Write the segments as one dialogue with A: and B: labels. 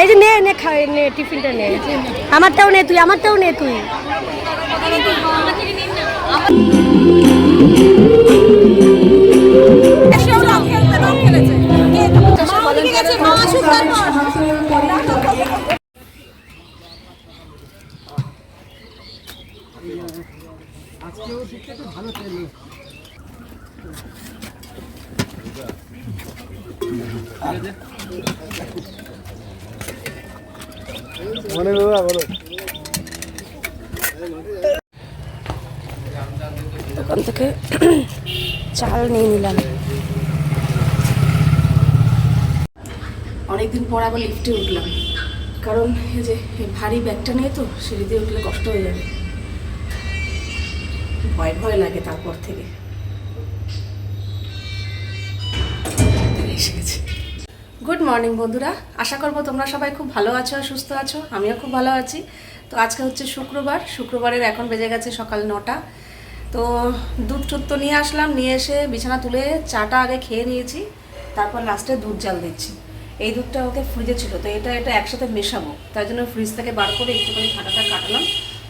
A: এই যে নে নে খা নে টিফিনটা নে। আমারটাও নে তুই আমারটাও নে তুই। দোকান থেকে চাল নিয়ে নিলাম। অনেকদিন পর আবার লিফটে উঠলাম। কারণ এই যে ভারী ব্যাগটা নিয়ে তো সিঁড়ি দিয়ে উঠলে কষ্ট হয়ে যাবে। ভয় ভয় লাগে তারপর থেকে। গুড মর্নিং বন্ধুরা। আশা করব তোমরা সবাই খুব ভালো আছো, সুস্থ আছো। আমিও খুব ভালো আছি। তো আজকে হচ্ছে শুক্রবার। শুক্রবারের এখন বেজে গেছে সকাল নটা। তো দুধ টুধ তো নিয়ে আসলাম, নিয়ে এসে বিছানা তুলে চাটা আগে খেয়ে নিয়েছি। তারপর লাস্টে দুধ জাল দিচ্ছি। এই দুধটা ওকে ফ্রিজে ছিল, তো এটা এটা একসাথে মেশাবো। তাই জন্য ফ্রিজ থেকে বার করে একটুখানি ঠান্ডাটা কাটলাম।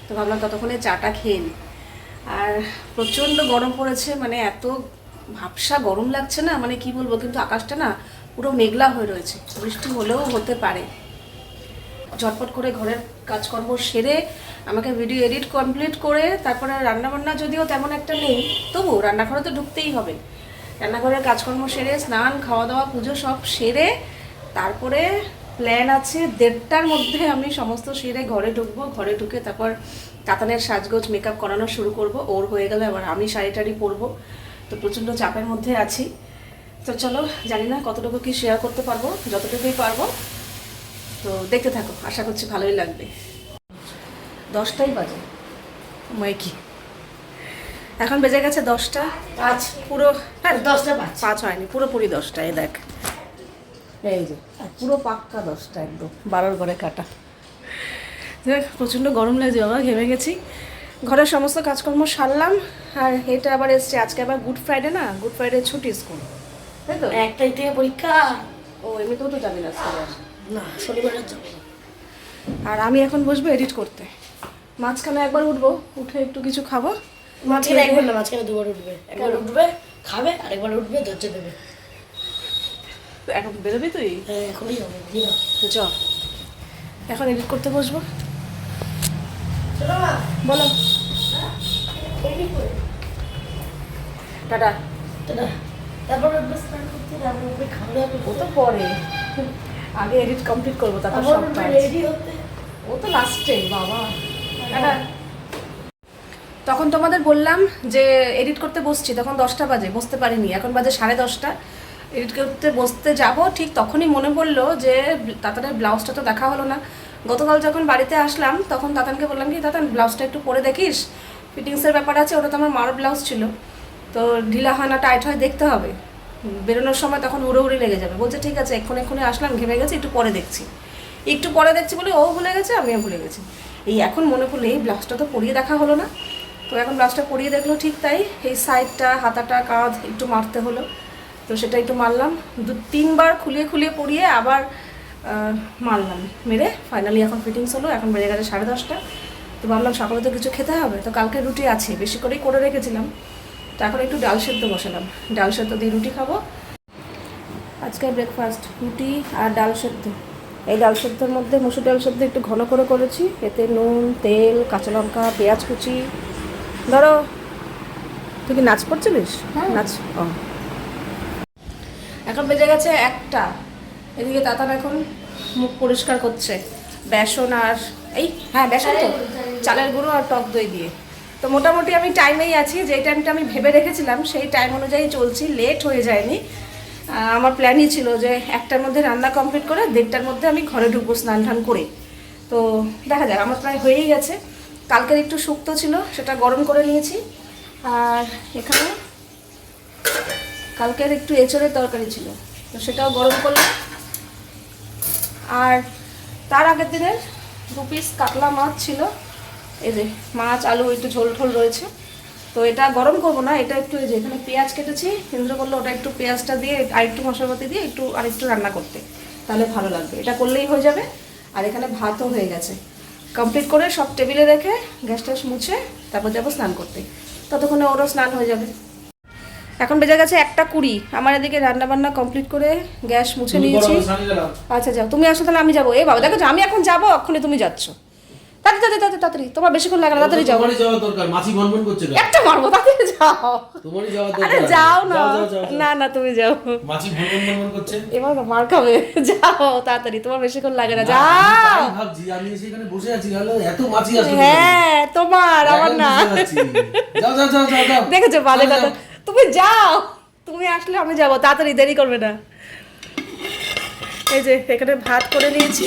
A: তো ভাবলাম ততক্ষণে চাটা খেয়ে নিই। আর প্রচণ্ড গরম পড়েছে মানে এত ভাবসা গরম লাগছে না মানে কি বলব, কিন্তু আকাশটা না পুরো মেঘলা হয়ে রয়েছে। বৃষ্টি হলেও হতে পারে। ঝটপট করে ঘরের কাজকর্ম সেরে আমাকে ভিডিও এডিট কমপ্লিট করে তারপরে রান্নাবান্না যদিও তেমন একটা নেই তবু রান্নাঘরে তো ঢুকতেই হবে। রান্নাঘরের কাজকর্ম সেরে, স্নান খাওয়া দাওয়া পুজো সব সেরে, তারপরে প্ল্যান আছে দেড়টার মধ্যে আমি সমস্ত সেরে ঘরে ঢুকবো, ঘরে ঢুকে তারপর কাতানের সাজগোজ মেকআপ করানো শুরু করব। ওর হয়ে গেলে আবার আমি শাড়ি টাড়ি পরবো। তো প্রচণ্ড চাপের মধ্যে আছি। তো চলো জানি না কতটুকু কি শেয়ার করতে পারব যতটুকুই পারব। তো দেখতে থাকো আশা করছি ভালোই লাগবে। দশটাই বাজে। মই কি। এখন বেজে গেছে দশটা।
B: পাঁচ।
A: পুরো হ্যাঁ
B: দশটা পাঁচ।
A: পাঁচ হয়নি পুরোপুরি দশটা এই দেখ। এই যে পুরো পাক্কা দশটা একদম। বারোর ঘরে কাটা। দেখ প্রচণ্ড গরম লাগছে বাবা ঘেমে গেছি। ঘরের সমস্ত কাজকর্ম সারলাম আর এটা আবার এসছে আজকে আবার গুড ফ্রাইডে না? গুড ফ্রাইডে ছুটি স্কুল। তাই তো?
B: একটাই থেকে পরীক্ষা।
A: ও এমনিতেও তো যাবি না আর।
B: না শনিবারের যাব
A: আর আমি এখন বসবো এডিট করতে। মাঝখানে একবার উঠবো উঠে একটু কিছু খাব।
B: মাঝখানে একবার না মাঝখানে দুবার উঠবে। একবার উঠবে খাবে আরেকবার উঠবে ধৈর্য দেবে।
A: তো এখন বেরোবি তুই?
B: হ্যাঁ এখনই হবে
A: চ। এখন এডিট করতে বসবো। বলো। টাটা।
B: তারপর
A: ও তো পরে। আগে এডিট কমপ্লিট করব তারপর সব ও তো লাস্টে বাবা। টাটা। তখন তোমাদের বললাম যে এডিট করতে বসছি তখন দশটা বাজে বসতে পারিনি। এখন বাজে সাড়ে দশটা। এডিট করতে বসতে যাব ঠিক তখনই মনে পড়ল যে তাতানের ব্লাউজটা তো দেখা হলো না। গতকাল যখন বাড়িতে আসলাম, তখন তাতানকে বললাম কি তাতান ব্লাউজটা একটু পরে দেখিস? ফিটিংসের ব্যাপার আছে, ওটা তো আমার মার ব্লাউজ ছিল। তো ঢিলা হয় না টাইট হয়, দেখতে হবে। বেরোনোর সময় তখন উড়ে উড়ে লেগে যাবে। বলছে, ঠিক আছে, এক্ষুনি এক্ষুনি আসলাম, ঘেমে গেছে, একটু পরে দেখছি। একটু পরে দেখছি বলে ও ভুলে গেছে, আমিও ভুলে গেছি। এই এখন মনে পড়ল এই ব্লাউজটা তো পরিয়ে দেখা হলো না। তো এখন ব্লাউজটা পরিয়ে দেখল ঠিক তাই, এই সাইডটা হাতাটা, কাঁধ একটু মারতে হলো। তো সেটা একটু মারলাম। দু তিনবার খুলিয়ে খুলিয়ে পরিয়ে আবার মারলাম মেরে ফাইনালি এখন ফিটিংস হলো এখন বেড়ে গেছে সাড়ে দশটা। তো ভাবলাম সকালে তো কিছু খেতে হবে তো কালকে রুটি আছে বেশি করেই করে রেখেছিলাম। তো এখন একটু ডাল সেদ্ধ বসালাম ডাল সেদ্ধ দিয়ে রুটি খাব। আজকে ব্রেকফাস্ট রুটি আর ডাল সেদ্ধ। এই ডাল সেদ্ধর মধ্যে মুসুর ডাল সেদ্ধ একটু ঘন করে করেছি এতে নুন তেল কাঁচা লঙ্কা পেঁয়াজ কুচি। ধরো তুই কি নাচ করছিলিস? নাচ ও। এখন বেজে গেছে একটা। এদিকে তাতান এখন মুখ পরিষ্কার করছে। বেসন আর এই হ্যাঁ বেসন তো। চালের গুঁড়ো আর টক দই দিয়ে। তো মোটামুটি আমি টাইমেই আছি। যে টাইমটা আমি ভেবে রেখেছিলাম, সেই টাইম অনুযায়ী চলছি। লেট হয়ে যায়নি। আমার প্ল্যানই ছিল যে একটার মধ্যে রান্না কমপ্লিট করে দেড়টার মধ্যে আমি ঘরে ঢুকবো স্নান টান করে। তো দেখা যাক, আমার প্রায় হয়েই গেছে। কালকের একটু শুক্তো ছিল, সেটা গরম করে নিয়েছি। আর এখানে কালকের একটু এঁচড়ের তরকারি ছিল। তো সেটাও গরম করলাম। আর তার আগের দিনের দু পিস কাতলা মাছ ছিল। এই যে মাছ, আলু, একটু ঝোল ঝোল রয়েছে। তো এটা গরম করব না, এটা একটু যে এখানে পেঁয়াজ কেটেছি। ইন্দ্র করল ওটা একটু পেঁয়াজটা দিয়ে, আর একটু মশলাপাতি দিয়ে একটু আর একটু রান্না করতে। তাহলে ভালো লাগবে। এটা করলেই হয়ে যাবে। আর এখানে ভাতও হয়ে গেছে। কমপ্লিট করে সব টেবিলে রেখে গ্যাস ট্যাস মুছে তারপর যাব স্নান করতে। ততক্ষণে ওরও স্নান হয়ে যাবে। এখন বেজে গেছে একটা কুড়ি। আমার এদিকে রান্না বান্না কমপ্লিট করে গ্যাস মুছে নিয়েছি। আচ্ছা যাও। তুমি আসো তাহলে আমি যাব। এ বাবা দেখো আমি এখন যাব এক্ষুনি তুমি যাচ্ছ। তাড়াতাড়ি তাড়াতাড়ি তাড়াতাড়ি তোমার বেশিক্ষণ লাগে না তাড়াতাড়ি যাও।
C: যাওয়া দরকার। মাছি ভনভন করছে
A: একটা মারবো তাড়াতাড়ি যাও।
C: তোমারই যাওয়া দরকার।
A: যাও না। না না তুমি যাও।
C: মাছি ভনভন ভনভন করছে?
A: এবার মার খাবে। যাও তাড়াতাড়ি। তোমার বেশিক্ষণ লাগে না। যাও।
C: ভাবছি আমি সেখানে বসে আছি হ্যালো এত মাছি আসলে
A: হ্যাঁ তোমার আমার না।
C: যাও যাও যাও যাও যাও।
A: দেখেছ
C: যাও,
A: কথা। তুমি যাও! তুমি আসলে আমি যাব, তাড়াতাড়ি, দেরি করবে না। এই যে, এখানে ভাত করে নিয়েছি।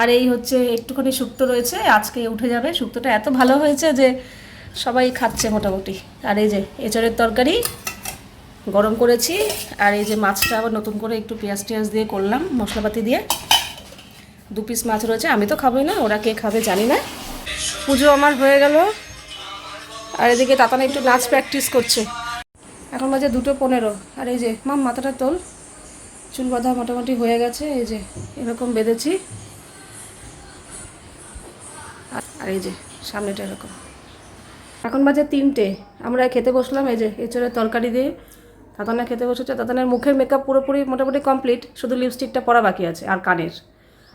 A: আর এই হচ্ছে একটুখানি শুক্তো রয়েছে, আজকে উঠে যাবে। শুক্তোটা এত ভালো হয়েছে যে সবাই খাচ্ছে মোটামুটি। আর এই যে, এঁচড়ের তরকারি গরম করেছি, আর এই যে মাছটা আবার নতুন করে একটু পেঁয়াজ টিয়াজ দিয়ে করলাম, মশলাপাতি দিয়ে। দু পিস মাছ রয়েছে, আমি তো খাবোই না, ওরা কে খাবে জানি না। পুজো আমার হয়ে গেল। আর এদিকে তাতানা একটু নাচ প্র্যাকটিস করছে। এখন বাজে দুটো পনেরো। আর এই যে মাম মাথাটা তোল। চুল বাঁধা মোটামুটি হয়ে গেছে এই যে এরকম বেঁধেছি। আর- আর এই যে সামনেটা এরকম। এখন বাজে তিনটে। আমরা খেতে বসলাম এই যে এছাড়া তরকারি দিয়ে। তাতানা খেতে বসেছে। তাতানের মুখের মেকআপ পুরোপুরি মোটামুটি কমপ্লিট শুধু লিপস্টিকটা পরা বাকি আছে আর কানের।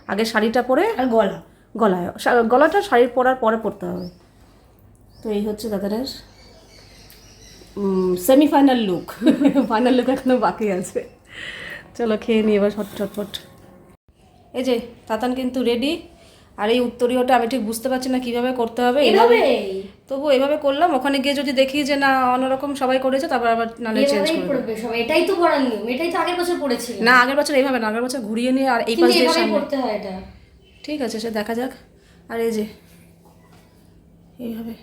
A: আগে শাড়িটা পরে
B: আর গলা।
A: গলায়। গলাটা শাড়ির পরার পরে পরতে হবে। তো এই হচ্ছে দাদারের সেমিফাইনাল লুক ফাইনাল লুক এখনও বাকি আছে। চলো খেয়ে নিই এবার ছট ছটফট এই যে তাতান কিন্তু রেডি আর এই উত্তরীয়টা আমি ঠিক বুঝতে পারছি না কীভাবে করতে হবে।
B: এভাবে
A: তবু এভাবে করলাম। ওখানে গিয়ে যদি দেখি যে না অন্যরকম সবাই করেছে তারপর আবার নাহলে চেঞ্জ
D: এভাবেই
A: করে
D: পড়বে সবাই। এটাই তো পড়ার নিয়ম। এটাই তো আগের বছর পড়েছিল।
A: না আগের বছর এইভাবে না। আগের বছর ঘুরিয়ে নিয়ে আর এই পাশ দিয়ে সামনে।
D: পড়তে হয় এটা।
A: ঠিক আছে সে দেখা যাক। আর এই যে এইভাবে।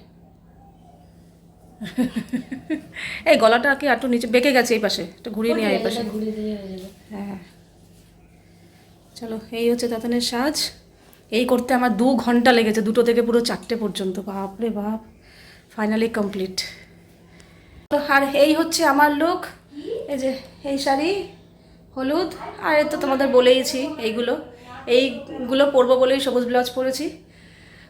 A: এই গলাটা কি একটু নিচে বেঁকে গেছে এই পাশে, একটু ঘুরিয়ে নিয়ে এই পাশে।
D: হ্যাঁ।
A: চলো, এই হচ্ছে তাতানের সাজ। এই করতে আমার দু ঘণ্টা লেগেছে, দুটো থেকে পুরো চারটে পর্যন্ত। বাপ রে বাপ ফাইনালি কমপ্লিট আর এই হচ্ছে আমার লুক এই যে, এই শাড়ি, হলুদ, আর তো তোমাদের বলেইছি এইগুলো। এইগুলো পরবো বলেই সবুজ ব্লাউজ পরেছি।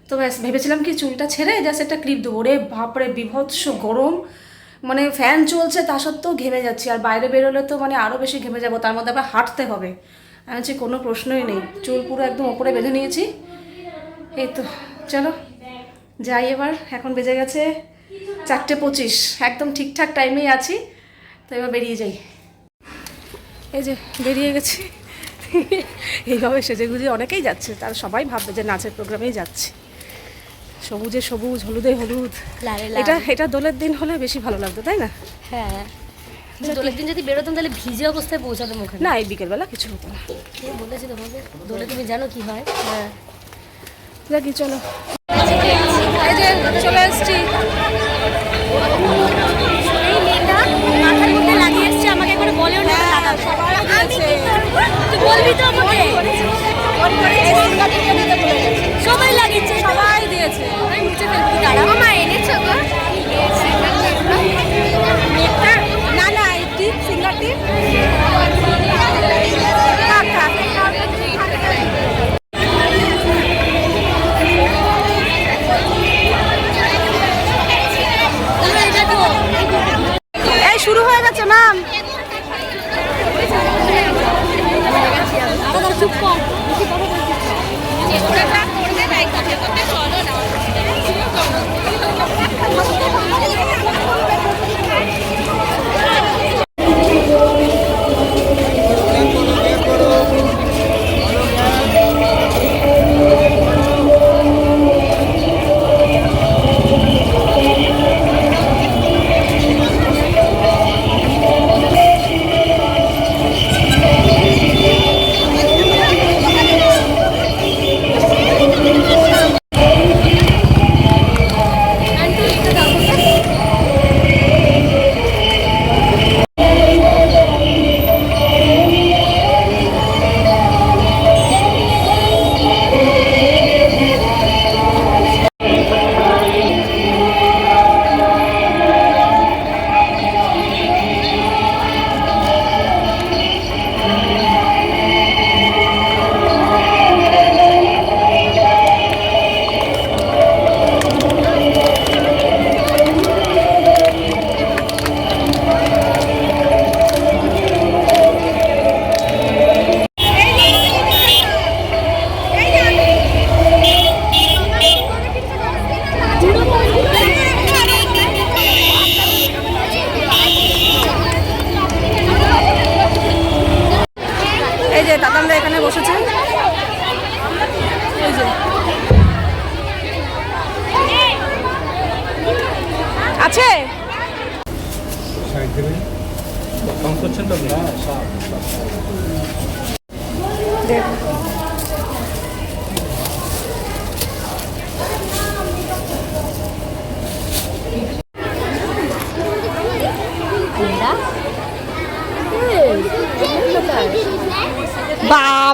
A: তো ব্যাস, ভেবেছিলাম কি চুলটা ছেড়ে জাস্ট একটা ক্লিপ দেবো। রে বাপরে, বিভৎস গরম। মানে ফ্যান চলছে, তা সত্ত্বেও ঘেমে যাচ্ছি। আর বাইরে বেরোলে তো মানে আরও বেশি ঘেমে যাব, তার মধ্যে আবার হাঁটতে হবে। আমি হচ্ছে কোনো প্রশ্নই নেই। চুল পুরো একদম ওপরে বেঁধে নিয়েছি। এই তো, চলো। যাই এবার, এখন বেজে গেছে চারটে পঁচিশ। একদম ঠিকঠাক টাইমেই আছি। তো এবার বেরিয়ে যাই। এই যে, বেরিয়ে গেছি। এইভাবে সেজে গুজে অনেকেই যাচ্ছে, তার সবাই ভাববে যে নাচের প্রোগ্রামেই যাচ্ছে। সবুজে সবুজ হলুদে হলুদ।
D: লালে
A: এটা এটা দোলের দিন হলে বেশি ভালো লাগতো তাই না?
D: হ্যাঁ। দোলের দিন যদি বেরোতাম তাহলে ভিজে অবস্থায় পৌঁছাতাম ওখানে।
A: না এই বিকেলবেলা কিছু হতো না।
D: কে বলেছি তোমাকে? দোলে তুমি জানো কি হয়? হ্যাঁ।
A: দেখি চলো। এই যে চলে এসছি।
D: আমাকে সবাই লাগিয়েছে সবাই আমি নিচে ফেলব। দাঁড়া মামা এনেছো?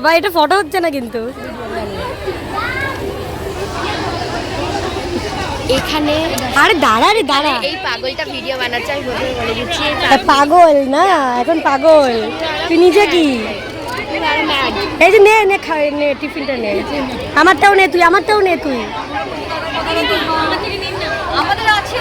D: বাবা এটা ফটো হচ্ছে না কিন্তু।
E: এখানে
D: আরে দাঁড়া রে দাঁড়া।
E: এই পাগলটা ভিডিও বানাচ্ছে আমি প্রথমে বলে দিচ্ছি
D: পাগল না এখন পাগল। তুই নিজে কি? এই যে নে নে খাই নে টিফিনটা নে। আমারটাও নে তুই আমারটাও নে তুই।
F: আমাদের আছে।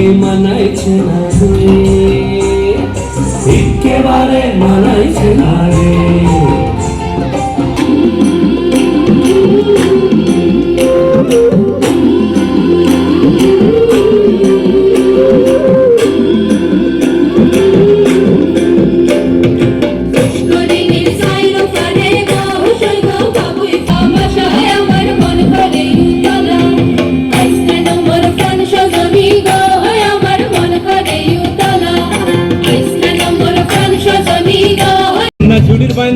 A: ইতাকে তোকে মানাইছে না রে একেবারে মানাইছে না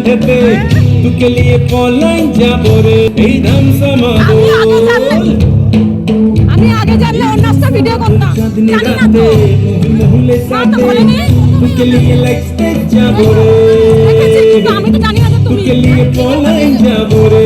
A: চুড়ির তুকে লিয়ে পলাই যাব রে। এই ধাম সমাবো
D: আমি আগে জানলে অন্য একটা ভিডিও করতাম।
A: চাঁদনি রাতে মহলে সাথে তোকে লিয়ে লাগতে যাব রে।
D: আমি তো জানি না তুমি
A: তোকে লিয়ে পলাই যাব রে।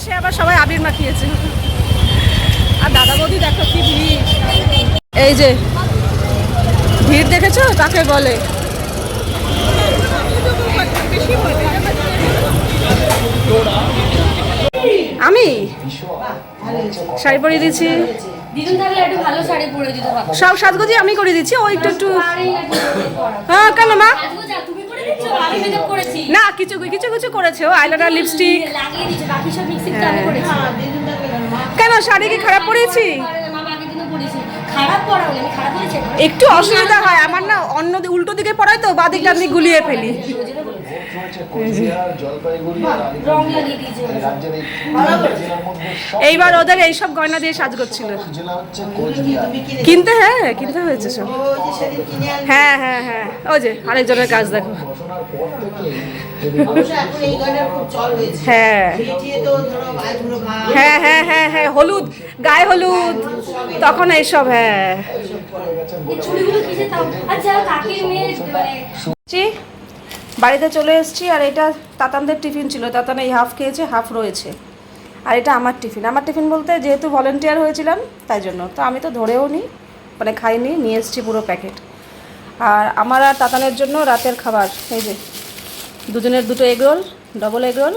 F: শেষে আবার সবাই আবির মাখিয়েছে। আর দাদা বৌদি দেখো কি ভিড়। এই যে ভিড় দেখেছ? তাকে বলে? আমি? শাড়ি পরিয়ে দিচ্ছি। সব সাজগোজি আমি করে দিচ্ছি ওই একটু একটু হ্যাঁ কেন মা? না কিছু কিছু কিছু করেছে ও আইলাইনার লিপস্টিক
E: আমি
F: কেন শাড়ি কি খারাপ পরেছি?
E: মা আগের দিনও পরেছি। খারাপ পড়া হলে আমি খারাপ করেছি
F: একটু অসুবিধা হয় আমার না অন্য উল্টো দিকে পড়াই তো বাদিক ডান দিক গুলিয়ে ফেলি।
A: এইবার ওদের এইসব গয়না দিয়ে সাজ করছিল। কিনতে হ্যাঁ কিনতে হয়েছে সব। হ্যাঁ হ্যাঁ হ্যাঁ ওই যে আরেকজনের কাজ দেখো। হ্যাঁ। হ্যাঁ হ্যাঁ হ্যাঁ হ্যাঁ হলুদ গায়ে হলুদ। তখন এইসব হ্যাঁ।
G: আচ্ছা কাকির মেয়ে মানে
A: বাড়িতে চলে এসেছি আর এটা তাতানদের টিফিন ছিল। তাতান এই হাফ খেয়েছে হাফ রয়েছে। আর এটা আমার টিফিন। আমার টিফিন বলতে যেহেতু ভলেন্টিয়ার হয়েছিলাম তাই জন্য। তো আমি তো ধরেও নিই মানে খাইনি নিয়ে এসেছি পুরো প্যাকেট। আর আমার আর তাতানের জন্য রাতের খাবার এই যে। দুজনের দুটো এগরোল ডবল এগরোল